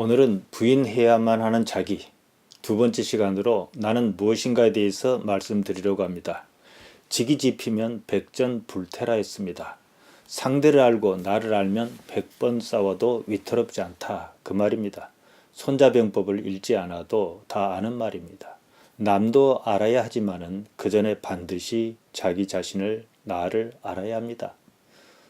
오늘은 부인해야만 하는 자기 두 번째 시간으로 나는 무엇인가에 대해서 말씀드리려고 합니다. 직이 집히면 백전불태라 했습니다. 상대를 알고 나를 알면 백번 싸워도 위태롭지 않다 그 말입니다. 손자병법을 읽지 않아도 다 아는 말입니다. 남도 알아야 하지만은 그 전에 반드시 자기 자신을 나를 알아야 합니다.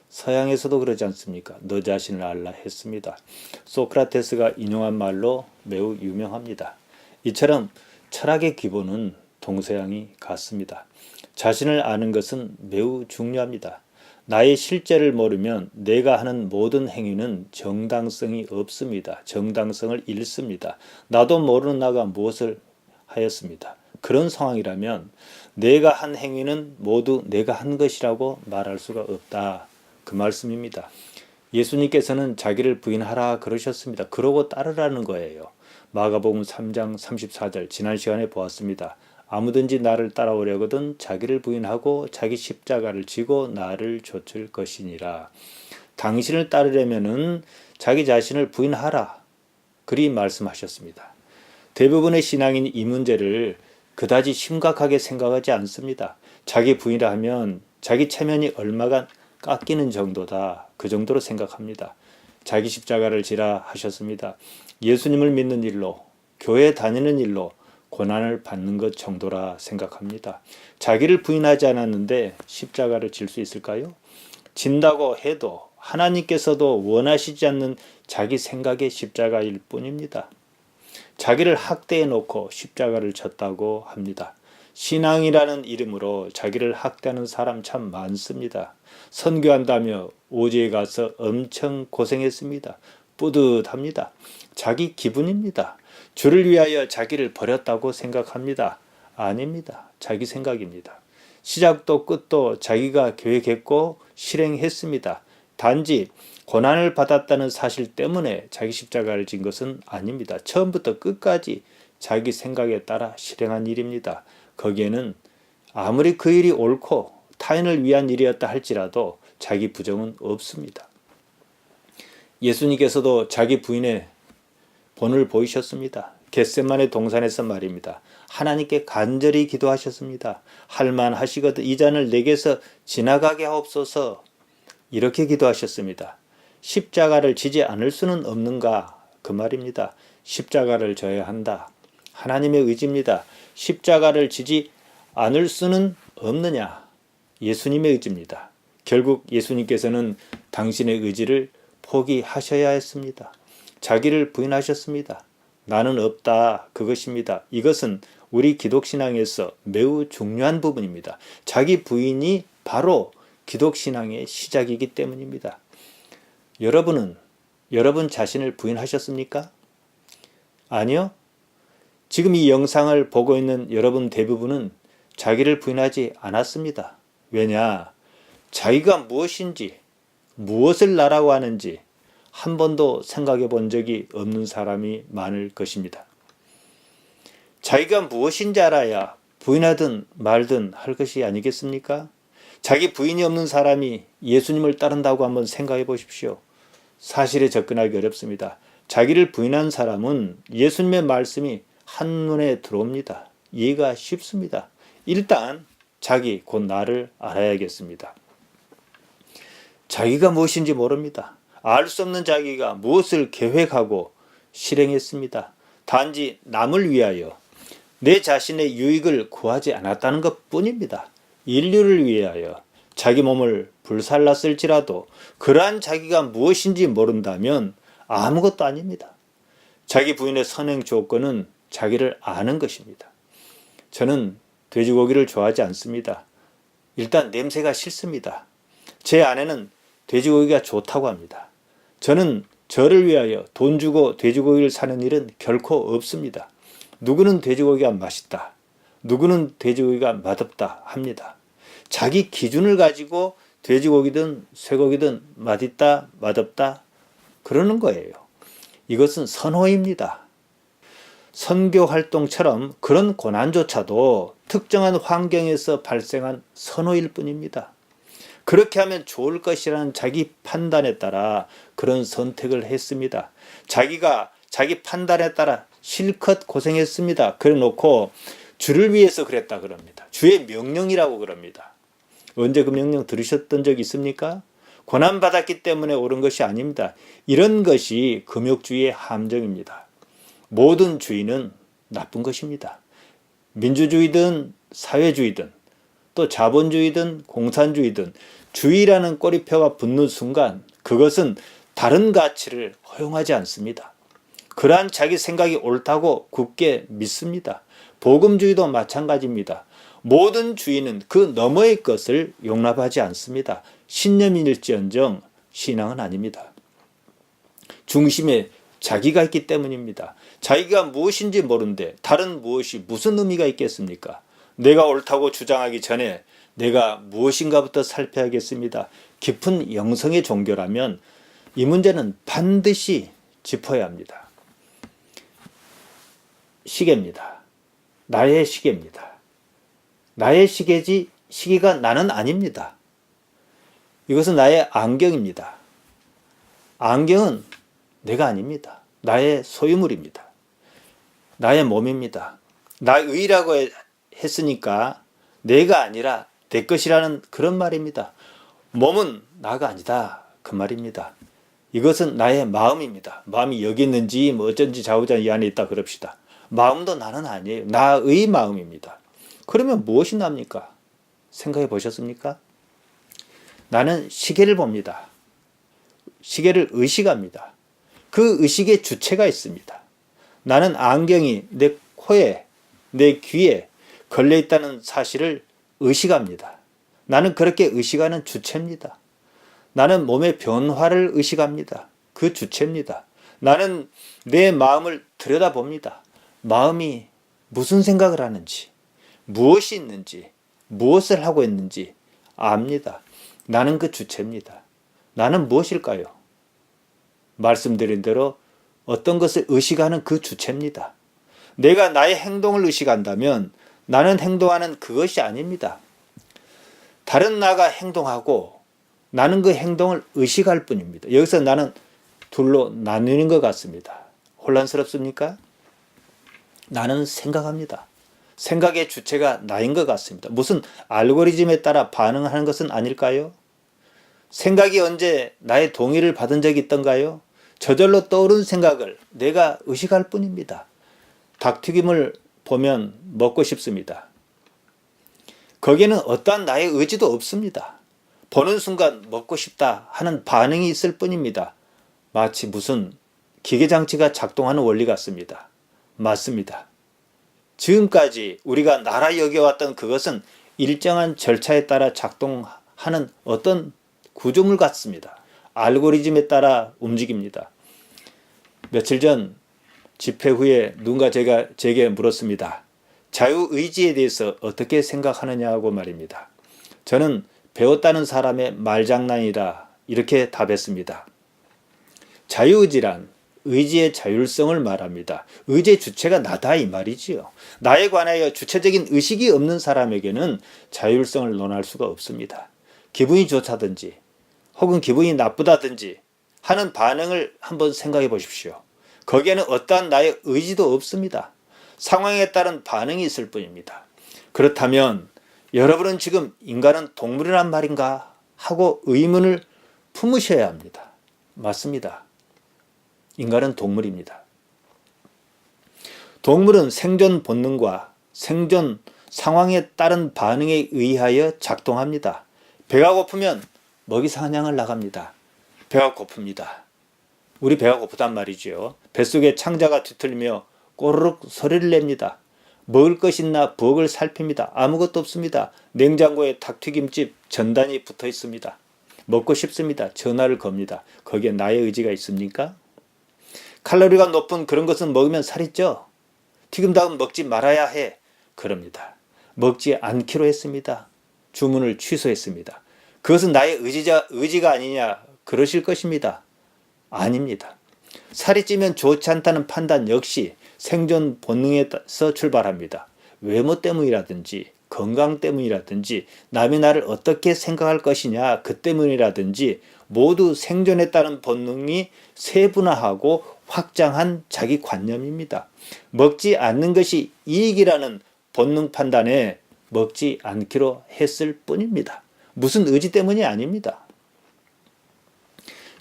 서양에서도 그러지 않습니까? 너 자신을 알라 했습니다. 소크라테스가 인용한 말로 매우 유명합니다. 이처럼 철학의 기본은 동서양이 같습니다. 자신을 아는 것은 매우 중요합니다. 나의 실제를 모르면 내가 하는 모든 행위는 정당성이 없습니다. 정당성을 잃습니다. 나도 모르는 나가 무엇을 하였습니다. 그런 상황이라면 내가 한 행위는 모두 내가 한 것이라고 말할 수가 없다. 그 말씀입니다. 예수님께서는 자기를 부인하라 그러셨습니다. 그러고 따르라는 거예요. 마가복음 3장 34절 지난 시간에 보았습니다. 아무든지 나를 따라오려거든 자기를 부인하고 자기 십자가를 지고 나를 좇을 것이니라. 당신을 따르려면은 자기 자신을 부인하라. 그리 말씀하셨습니다. 대부분의 신앙인 이 문제를 그다지 심각하게 생각하지 않습니다. 자기 부인을 하면 자기 체면이 얼마간 깎이는 정도다. 그 정도로 생각합니다. 자기 십자가를 지라 하셨습니다. 예수님을 믿는 일로, 교회 다니는 일로 고난을 받는 것 정도라 생각합니다. 자기를 부인하지 않았는데 십자가를 질 수 있을까요? 진다고 해도 하나님께서도 원하시지 않는 자기 생각의 십자가일 뿐입니다. 자기를 학대해 놓고 십자가를 졌다고 합니다. 신앙이라는 이름으로 자기를 학대하는 사람 참 많습니다. 선교한다며 오지에 가서 엄청 고생했습니다. 뿌듯합니다. 자기 기분입니다. 주를 위하여 자기를 버렸다고 생각합니다. 아닙니다. 자기 생각입니다. 시작도 끝도 자기가 계획했고 실행했습니다. 단지 고난을 받았다는 사실 때문에 자기 십자가를 진 것은 아닙니다. 처음부터 끝까지 자기 생각에 따라 실행한 일입니다. 거기에는 아무리 그 일이 옳고 타인을 위한 일이었다 할지라도 자기 부정은 없습니다. 예수님께서도 자기 부인의 본을 보이셨습니다. 겟세만의 동산에서 말입니다. 하나님께 간절히 기도하셨습니다. 할만 하시거든 이 잔을 내게서 지나가게 하옵소서 이렇게 기도하셨습니다. 십자가를 지지 않을 수는 없는가 그 말입니다. 십자가를 져야 한다. 하나님의 의지입니다. 십자가를 지지 않을 수는 없느냐 예수님의 의지입니다. 결국 예수님께서는 당신의 의지를 포기하셔야 했습니다. 자기를 부인하셨습니다. 나는 없다. 그것입니다. 이것은 우리 기독신앙에서 매우 중요한 부분입니다. 자기 부인이 바로 기독신앙의 시작이기 때문입니다. 여러분은 여러분 자신을 부인하셨습니까? 아니요. 지금 이 영상을 보고 있는 여러분 대부분은 자기를 부인하지 않았습니다. 왜냐? 자기가 무엇인지, 무엇을 나라고 하는지 한 번도 생각해 본 적이 없는 사람이 많을 것입니다. 자기가 무엇인지 알아야 부인하든 말든 할 것이 아니겠습니까? 자기 부인이 없는 사람이 예수님을 따른다고 한번 생각해 보십시오. 사실에 접근하기 어렵습니다. 자기를 부인한 사람은 예수님의 말씀이 한눈에 들어옵니다. 이해가 쉽습니다. 일단 자기 곧 나를 알아야겠습니다. 자기가 무엇인지 모릅니다. 알 수 없는 자기가 무엇을 계획하고 실행했습니다. 단지 남을 위하여 내 자신의 유익을 구하지 않았다는 것 뿐입니다. 인류를 위하여 자기 몸을 불살랐을지라도 그러한 자기가 무엇인지 모른다면 아무것도 아닙니다. 자기 부인의 선행 조건은 자기를 아는 것입니다. 저는 돼지고기를 좋아하지 않습니다. 일단 냄새가 싫습니다. 제 아내는 돼지고기가 좋다고 합니다. 저는 저를 위하여 돈 주고 돼지고기를 사는 일은 결코 없습니다. 누구는 돼지고기가 맛있다. 누구는 돼지고기가 맛없다 합니다. 자기 기준을 가지고 돼지고기든 쇠고기든 맛있다, 맛없다 그러는 거예요. 이것은 선호입니다. 선교 활동처럼 그런 고난조차도 특정한 환경에서 발생한 선호일 뿐입니다. 그렇게 하면 좋을 것이라는 자기 판단에 따라 그런 선택을 했습니다. 자기가 자기 판단에 따라 실컷 고생했습니다. 그래 놓고 주를 위해서 그랬다 그럽니다. 주의 명령이라고 그럽니다. 언제 그 명령 들으셨던 적 있습니까? 고난받았기 때문에 옳은 것이 아닙니다. 이런 것이 금욕주의의 함정입니다. 모든 주의는 나쁜 것입니다. 민주주의든 사회주의든 또 자본주의든 공산주의든 주의라는 꼬리표가 붙는 순간 그것은 다른 가치를 허용하지 않습니다. 그러한 자기 생각이 옳다고 굳게 믿습니다. 복음주의도 마찬가지입니다. 모든 주의는 그 너머의 것을 용납하지 않습니다. 신념일지언정 신앙은 아닙니다. 중심에 자기가 있기 때문입니다. 자기가 무엇인지 모르는데 다른 무엇이 무슨 의미가 있겠습니까? 내가 옳다고 주장하기 전에 내가 무엇인가부터 살펴야겠습니다. 깊은 영성의 종교라면 이 문제는 반드시 짚어야 합니다. 시계입니다. 나의 시계입니다. 나의 시계지 시계가 나는 아닙니다. 이것은 나의 안경입니다. 안경은 내가 아닙니다. 나의 소유물입니다. 나의 몸입니다. 나의라고 했으니까 내가 아니라 내 것이라는 그런 말입니다. 몸은 나가 아니다. 그 말입니다. 이것은 나의 마음입니다. 마음이 여기 있는지 뭐 어쩐지 좌우자 이 안에 있다 그럽시다. 마음도 나는 아니에요. 나의 마음입니다. 그러면 무엇이 납니까? 생각해 보셨습니까? 나는 시계를 봅니다. 시계를 의식합니다. 그 의식의 주체가 있습니다. 나는 안경이 내 코에, 내 귀에 걸려 있다는 사실을 의식합니다. 나는 그렇게 의식하는 주체입니다. 나는 몸의 변화를 의식합니다. 그 주체입니다. 나는 내 마음을 들여다봅니다. 마음이 무슨 생각을 하는지, 무엇이 있는지, 무엇을 하고 있는지 압니다. 나는 그 주체입니다. 나는 무엇일까요? 말씀드린 대로 어떤 것을 의식하는 그 주체입니다. 내가 나의 행동을 의식한다면 나는 행동하는 그것이 아닙니다. 다른 나가 행동하고 나는 그 행동을 의식할 뿐입니다. 여기서 나는 둘로 나누는 것 같습니다. 혼란스럽습니까? 나는 생각합니다. 생각의 주체가 나인 것 같습니다. 무슨 알고리즘에 따라 반응하는 것은 아닐까요? 생각이 언제 나의 동의를 받은 적이 있던가요? 저절로 떠오른 생각을 내가 의식할 뿐입니다. 닭튀김을 보면 먹고 싶습니다. 거기에는 어떠한 나의 의지도 없습니다. 보는 순간 먹고 싶다 하는 반응이 있을 뿐입니다. 마치 무슨 기계장치가 작동하는 원리 같습니다. 맞습니다. 지금까지 우리가 나라 여겨왔던 그것은 일정한 절차에 따라 작동하는 어떤 구조물 같습니다. 알고리즘에 따라 움직입니다. 며칠 전 집회 후에 누군가 제가 제게 물었습니다. 자유의지에 대해서 어떻게 생각하느냐고 말입니다. 저는 배웠다는 사람의 말장난이라 이렇게 답했습니다. 자유의지란 의지의 자율성을 말합니다. 의지의 주체가 나다 이 말이지요. 나에 관하여 주체적인 의식이 없는 사람에게는 자율성을 논할 수가 없습니다. 기분이 좋다든지 혹은 기분이 나쁘다든지 하는 반응을 한번 생각해 보십시오. 거기에는 어떠한 나의 의지도 없습니다. 상황에 따른 반응이 있을 뿐입니다. 그렇다면 여러분은 지금 인간은 동물이란 말인가 하고 의문을 품으셔야 합니다. 맞습니다. 인간은 동물입니다. 동물은 생존 본능과 생존 상황에 따른 반응에 의하여 작동합니다. 배가 고프면 먹이 사냥을 나갑니다. 배가 고픕니다. 우리 배가 고프단 말이죠. 뱃속에 창자가 뒤틀리며 꼬르륵 소리를 냅니다. 먹을 것 있나 부엌을 살핍니다. 아무것도 없습니다. 냉장고에 닭튀김집 전단이 붙어 있습니다. 먹고 싶습니다. 전화를 겁니다. 거기에 나의 의지가 있습니까? 칼로리가 높은 그런 것은 먹으면 살이 쪄. 튀김닭은 먹지 말아야 해. 그럽니다. 먹지 않기로 했습니다. 주문을 취소했습니다. 그것은 나의 의지자, 의지가 아니냐 그러실 것입니다. 아닙니다. 살이 찌면 좋지 않다는 판단 역시 생존 본능에서 출발합니다. 외모 때문이라든지 건강 때문이라든지 남이 나를 어떻게 생각할 것이냐 그 때문이라든지 모두 생존에 따른 본능이 세분화하고 확장한 자기 관념입니다. 먹지 않는 것이 이익이라는 본능 판단에 먹지 않기로 했을 뿐입니다. 무슨 의지 때문이 아닙니다.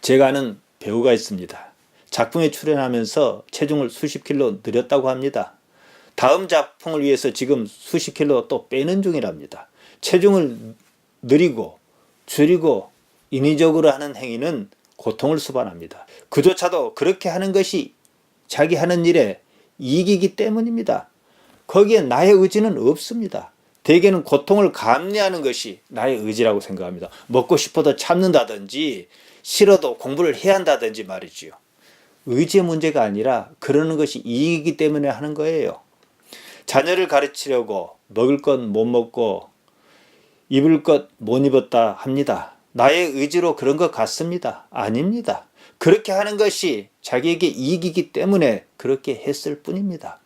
제가 아는 배우가 있습니다. 작품에 출연하면서 체중을 수십 킬로 늘렸다고 합니다. 다음 작품을 위해서 지금 수십 킬로 또 빼는 중이랍니다. 체중을 늘리고 줄이고 인위적으로 하는 행위는 고통을 수반합니다. 그조차도 그렇게 하는 것이 자기 하는 일에 이익이기 때문입니다. 거기에 나의 의지는 없습니다. 대개는 고통을 감내하는 것이 나의 의지라고 생각합니다. 먹고 싶어도 참는다든지 싫어도 공부를 해야 한다든지 말이지요. 의지의 문제가 아니라 그러는 것이 이익이기 때문에 하는 거예요. 자녀를 가르치려고 먹을 것 못 먹고 입을 것 못 입었다 합니다. 나의 의지로 그런 것 같습니다. 아닙니다. 그렇게 하는 것이 자기에게 이익이기 때문에 그렇게 했을 뿐입니다.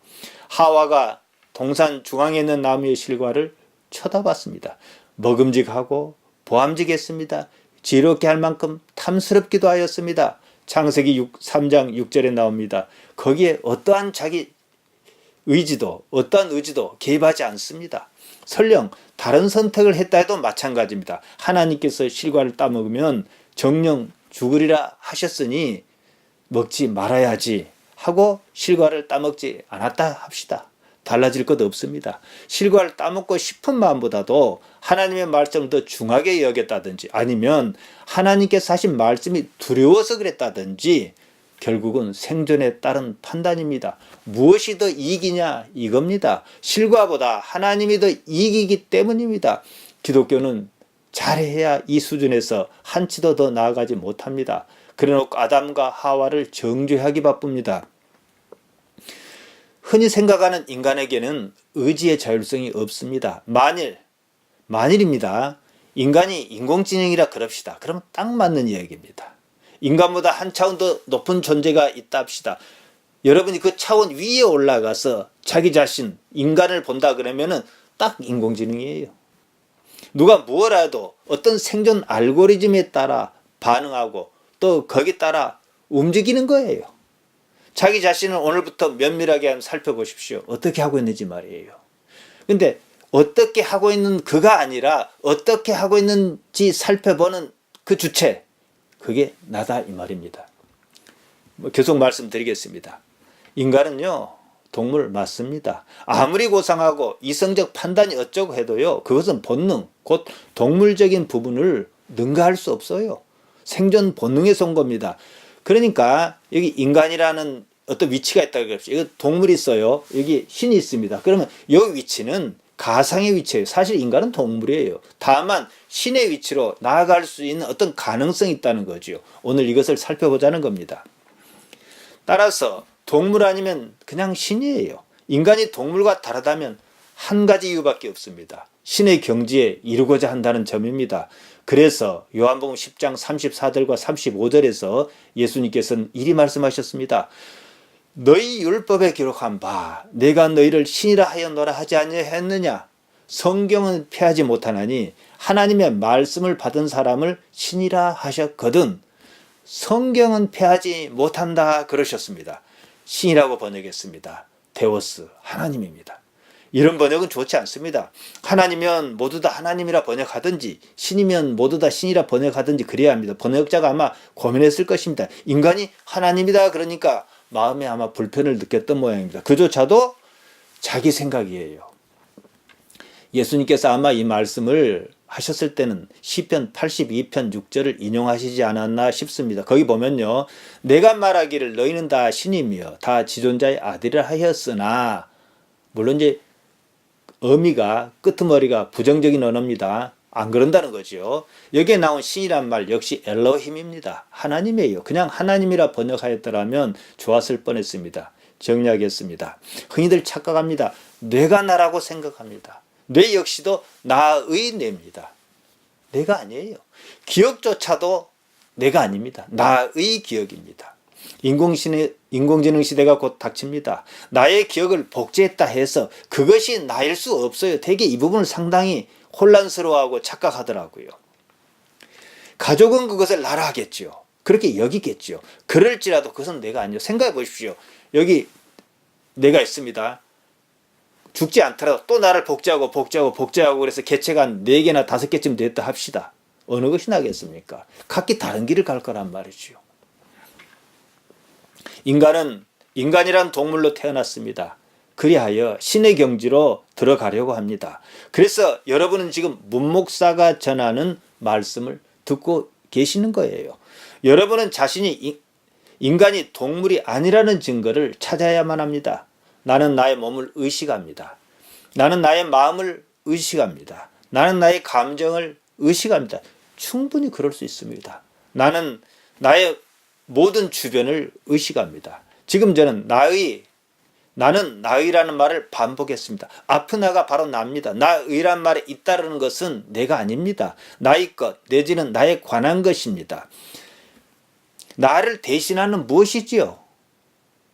하와가 동산 중앙에 있는 나무의 실과를 쳐다봤습니다. 먹음직하고 보암직했습니다. 지롭게 할 만큼 탐스럽기도 하였습니다. 창세기 6, 3장 6절에 나옵니다. 거기에 어떠한 자기 의지도 어떠한 의지도 개입하지 않습니다. 설령 다른 선택을 했다 해도 마찬가지입니다. 하나님께서 실과를 따먹으면 정령 죽으리라 하셨으니 먹지 말아야지 하고 실과를 따먹지 않았다 합시다. 달라질 것 없습니다. 실과를 따먹고 싶은 마음보다도 하나님의 말씀을 더 중하게 여겼다든지 아니면 하나님께서 하신 말씀이 두려워서 그랬다든지 결국은 생존에 따른 판단입니다. 무엇이 더 이익이냐 이겁니다. 실과보다 하나님이 더 이익이기 때문입니다. 기독교는 잘해야 이 수준에서 한치도 더 나아가지 못합니다. 그래놓고 아담과 하와를 정죄하기 바쁩니다. 흔히 생각하는 인간에게는 의지의 자율성이 없습니다. 만일, 만일입니다. 인간이 인공지능이라 그럽시다. 그러면 딱 맞는 이야기입니다. 인간보다 한 차원 더 높은 존재가 있다 합시다. 여러분이 그 차원 위에 올라가서 자기 자신, 인간을 본다 그러면은 딱 인공지능이에요. 누가 무엇라도 어떤 생존 알고리즘에 따라 반응하고 또 거기에 따라 움직이는 거예요. 자기 자신을 오늘부터 면밀하게 한번 살펴보십시오. 어떻게 하고 있는지 말이에요. 근데 어떻게 하고 있는 그가 아니라 어떻게 하고 있는지 살펴보는 그 주체, 그게 나다 이 말입니다. 뭐 계속 말씀드리겠습니다. 인간은요, 동물 맞습니다. 아무리 고상하고 이성적 판단이 어쩌고 해도요, 그것은 본능, 곧 동물적인 부분을 능가할 수 없어요. 생존 본능에서 온 겁니다. 그러니까 여기 인간이라는 어떤 위치가 있다고 그럽시다. 이거 동물이 있어요. 여기 신이 있습니다. 그러면 여기 위치는 가상의 위치예요. 사실 인간은 동물이에요. 다만 신의 위치로 나아갈 수 있는 어떤 가능성이 있다는 거죠. 오늘 이것을 살펴보자는 겁니다. 따라서 동물 아니면 그냥 신이에요. 인간이 동물과 다르다면 한 가지 이유밖에 없습니다. 신의 경지에 이루고자 한다는 점입니다. 그래서 요한복음 10장 34절과 35절에서 예수님께서는 이리 말씀하셨습니다. 너희 율법에 기록한 바 내가 너희를 신이라 하였노라 하지 아니했느냐 성경은 피하지 못하나니 하나님의 말씀을 받은 사람을 신이라 하셨거든 성경은 피하지 못한다 그러셨습니다. 신이라고 번역했습니다. 데오스 하나님입니다. 이런 번역은 좋지 않습니다. 하나님이면 모두 다 하나님이라 번역하든지 신이면 모두 다 신이라 번역하든지 그래야 합니다. 번역자가 아마 고민했을 것입니다. 인간이 하나님이다 그러니까 마음에 아마 불편을 느꼈던 모양입니다. 그조차도 자기 생각이에요. 예수님께서 아마 이 말씀을 하셨을 때는 시편 82편 6절을 인용하시지 않았나 싶습니다. 거기 보면요. 내가 말하기를 너희는 다 신이며 다 지존자의 아들이라 하였으나 물론 이제 의미가 끄트머리가 부정적인 언어입니다. 안 그런다는 거죠. 여기에 나온 신이란 말 역시 엘로힘입니다. 하나님이에요. 그냥 하나님이라 번역하였더라면 좋았을 뻔했습니다. 정리하겠습니다. 흔히들 착각합니다. 뇌가 나라고 생각합니다. 뇌 역시도 나의 뇌입니다. 내가 아니에요. 기억조차도 내가 아닙니다. 나의 기억입니다. 인공신의, 인공지능 시대가 곧 닥칩니다. 나의 기억을 복제했다 해서 그것이 나일 수 없어요. 대개 이 부분을 상당히 혼란스러워하고 착각하더라고요. 가족은 그것을 나라 하겠지요. 그렇게 여기겠지요. 그럴지라도 그것은 내가 아니요. 생각해 보십시오. 여기 내가 있습니다. 죽지 않더라도 또 나를 복제하고 복제하고 복제하고 그래서 개체가 한 4개나 5개쯤 됐다 합시다. 어느 것이 나겠습니까? 각기 다른 길을 갈 거란 말이지요. 인간은 인간이란 동물로 태어났습니다. 그리하여 신의 경지로 들어가려고 합니다. 그래서 여러분은 지금 문목사가 전하는 말씀을 듣고 계시는 거예요. 여러분은 자신이 인- 인간이 동물이 아니라는 증거를 찾아야만 합니다. 나는 나의 몸을 의식합니다. 나는 나의 마음을 의식합니다. 나는 나의 감정을 의식합니다. 충분히 그럴 수 있습니다. 나는 나의 모든 주변을 의식합니다. 지금 저는 나의 나는 나의라는 말을 반복했습니다. 아프나가 바로 납니다. 나의란 말에 잇따르는 것은 내가 아닙니다. 나의 것 내지는 나에 관한 것입니다. 나를 대신하는 무엇이지요?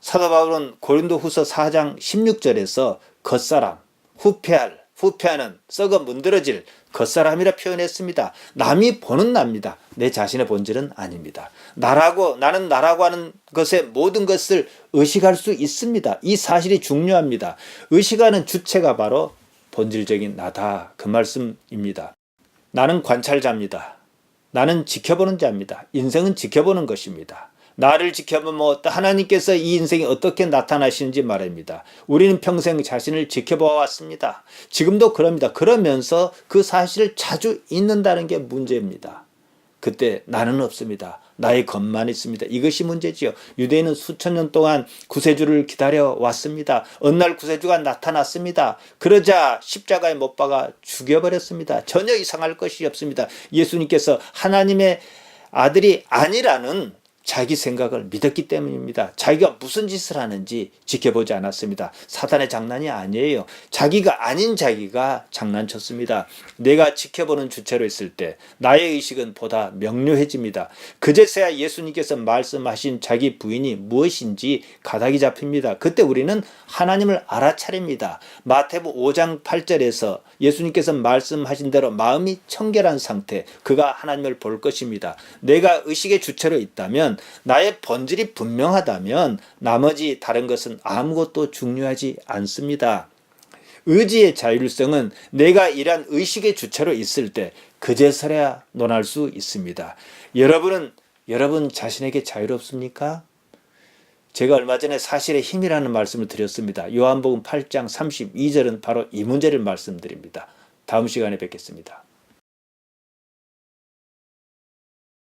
사도 바울은 고린도후서 4장 16절에서 겉사람, 후패할, 후패하는 썩어 문드러질 겉사람이라 표현했습니다. 남이 보는 납니다. 내 자신의 본질은 아닙니다. 나라고 나는 나라고 하는 것의 모든 것을 의식할 수 있습니다. 이 사실이 중요합니다. 의식하는 주체가 바로 본질적인 나다. 그 말씀입니다. 나는 관찰자입니다. 나는 지켜보는 자입니다. 인생은 지켜보는 것입니다. 나를 지켜보면 하나님께서 이 인생이 어떻게 나타나시는지 말입니다. 우리는 평생 자신을 지켜보아 왔습니다. 지금도 그럽니다. 그러면서 그 사실을 자주 잊는다는 게 문제입니다. 그때 나는 없습니다. 나의 것만 있습니다. 이것이 문제지요. 유대인은 수천 년 동안 구세주를 기다려 왔습니다. 어느 날 구세주가 나타났습니다. 그러자 십자가에 못 박아 죽여버렸습니다. 전혀 이상할 것이 없습니다. 예수님께서 하나님의 아들이 아니라는 자기 생각을 믿었기 때문입니다. 자기가 무슨 짓을 하는지 지켜보지 않았습니다. 사단의 장난이 아니에요. 자기가 아닌 자기가 장난쳤습니다. 내가 지켜보는 주체로 있을 때 나의 의식은 보다 명료해집니다. 그제서야 예수님께서 말씀하신 자기 부인이 무엇인지 가닥이 잡힙니다. 그때 우리는 하나님을 알아차립니다. 마태복 5장 8절에서 예수님께서 말씀하신 대로 마음이 청결한 상태, 그가 하나님을 볼 것입니다. 내가 의식의 주체로 있다면 나의 본질이 분명하다면 나머지 다른 것은 아무것도 중요하지 않습니다. 의지의 자율성은 내가 이러한 의식의 주체로 있을 때 그제서야 논할 수 있습니다. 여러분은 여러분 자신에게 자유롭습니까? 제가 얼마 전에 사실의 힘이라는 말씀을 드렸습니다. 요한복음 8장 32절은 바로 이 문제를 말씀드립니다. 다음 시간에 뵙겠습니다.